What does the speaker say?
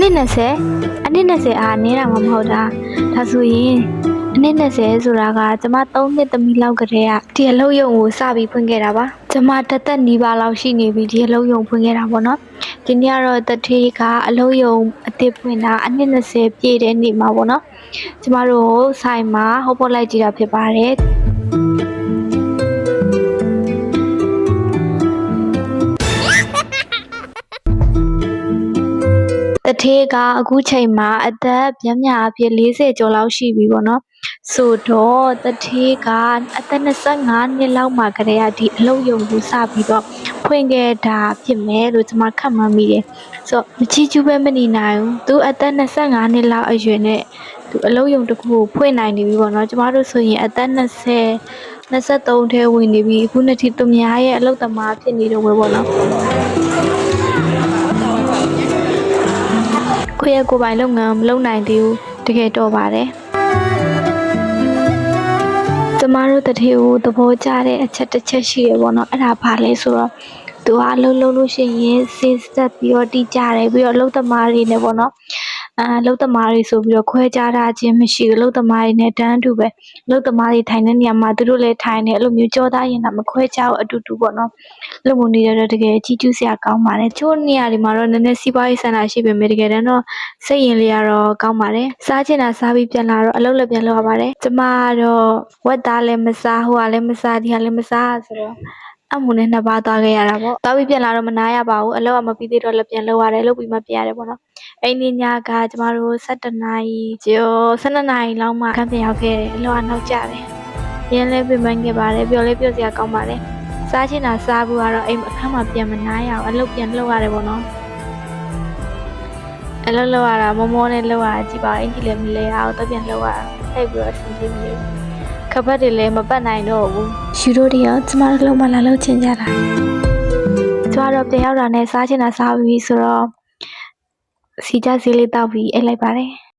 နှစ်20အနှစ်20အားနေတာမှမဟုတ်တာဒါဆိုရင်အနှစ်20ဆိုတာကကျမ3နှစ်သမီးလောက်ကတည်းကဒီအလုပ်ရုံကိုစပြီးဖွင့်ခဲ့တာပါကျမတစ်သက်နီးပါးလောက်ရှိနေပြီဒီအလုပ်ရုံဖွင့်ခဲ့တာပေါ့နော်ဒီနေ့ကတော့တထေးကအလုပ်ရုံအသစ်ဖွင့်တာအနှစ်20ပြည့်တဲ့နေ့မှာပေါ့နော်ကျမတို့ဆိုင်မှာဟောပေါ်လိုက်ကြည့်တာဖြစ်ပါတယ် တထေးကအခုချိန်မှာအသက်ပြင်းပြအဖြစ်40ကျော်လောက်ရှိပြီပေါ့နော်ဆိုတော့တထေးကအသက်25နှစ်လောက်မှကတည်းကဒီအလုပ်ရုံကိုစပြီးတော့ဖွင့်ခဲ့တာဖြစ်မယ်လို့ကျွန်မခန့်မှန်းမိတယ်ဆိုတော့မချီကျူးပဲမနေနိုင်ဘူးသူအသက်25နှစ်လောက်အရွယ်နဲ့သူအလုပ်ရုံတစ်ခုကိုဖွင့်နိုင်နေပြီပေါ့နော်ကျမတို့ဆိုရင်အသက်20 23ထဲဝင်နေပြီအခုနှစ်ထိသူများရဲ့အလုပ်သမားဖြစ်နေတော့ဝယ်ပေါ့နော် ကိုယ့်ရဲ့ကိုယ်ပိုင်လုပ်ငန်းမလုပ်နိုင်သေးဘူးတကယ်တော့ပါတယ်ကျမတို့တတိယကိုသဘောကျတဲ့အချက်တစ်ချက်ရှိရပေါ့နော်အဲ့ဒါဘာလဲဆိုတော့သူကအလုပ်လုပ်လို့ရှိရင်စေးစက်ပြီးတော့တီးကြတယ်ပြီးတော့အလုပ်သမားတွေနဲ့ပေါ့နော် အာအလုပ်သမားတွေဆိုပြီးတော့ခွဲခြားတာချင်းမရှိဘူးအလုပ်သမားတွေနဲ့တန်းတူပဲအလုပ်သမားတွေထိုင်တဲ့နေရာမှာသူတို့လည်းထိုင်တယ်အဲ့လိုမျိုးကြောသားရင်တာမခွဲခြားဘူးအတူတူပေါ့နော်လုံမှုနေရတော့တကယ်ကြီးကျူးစရာကောင်းပါတယ်ချို့နေရာတွေမှာတော့နည်းနည်းစီးပွားရေးဆန္ဒရှိပေမဲ့တကယ်တမ်းတော့စိတ်ရင်လေးကတော့ကောင်းပါတယ်စားချင်တာစားပြီးပြန်လာတော့အလုပ်လည်းပြန်လုပ်ရပါတယ်ကျမကတော့ဝက်သားလည်းမစားဟိုကလည်းမစားဒီကလည်းမစားဆိုတော့ အမှုနဲ့နှစ်ပါးသွားခဲ့ရတာပေါ့သွားပြီးပြန်လာတော့မနာရပါဘူးအလုပ်ကမပြီးသေးတော့လည်းပြန်လုပ်ရတယ်လုပ်ပြီးမှပြန်ရတယ်ပေါ့နော်အိမ်နေညကကျမတို့7နာရီကျော်12နာရီလောက်မှခန်းပြန်ရောက်ခဲ့တယ်အလုပ်ကနောက်ကျတယ်ရင်းလည်းပြင်ပန်းခဲ့ပါတယ်ပြောလည်းပြောစရာကောင်းပါတယ်စားချင်တာစားဖို့ကတော့အိမ်အခန်းမှာပြန်မနာရအောင်အလုပ်ပြန်လုပ်ရတယ်ပေါ့နော်အလုပ်လုပ်ရတာမောမောနဲ့လုပ်ရတာကြည့်ပါအင်ကြီးလည်းမလဲအောင်တော့ပြန်လုပ်ရတာထိုက်ပြီးတော့အဆင်ပြေမလို့ ခပတ်တွေလည်းမပတ်နိုင်တော့ဘူးယူတို့တွေရောကျမတို့လုံးမလာလို့ချင်ကြတာကျမတို့ပြန်ရောက်တာနဲ့စားချင်တာစားပြီးဆိုတော့စီကြစီလေးတောက်ပြီးအိတ်လိုက်ပါတယ်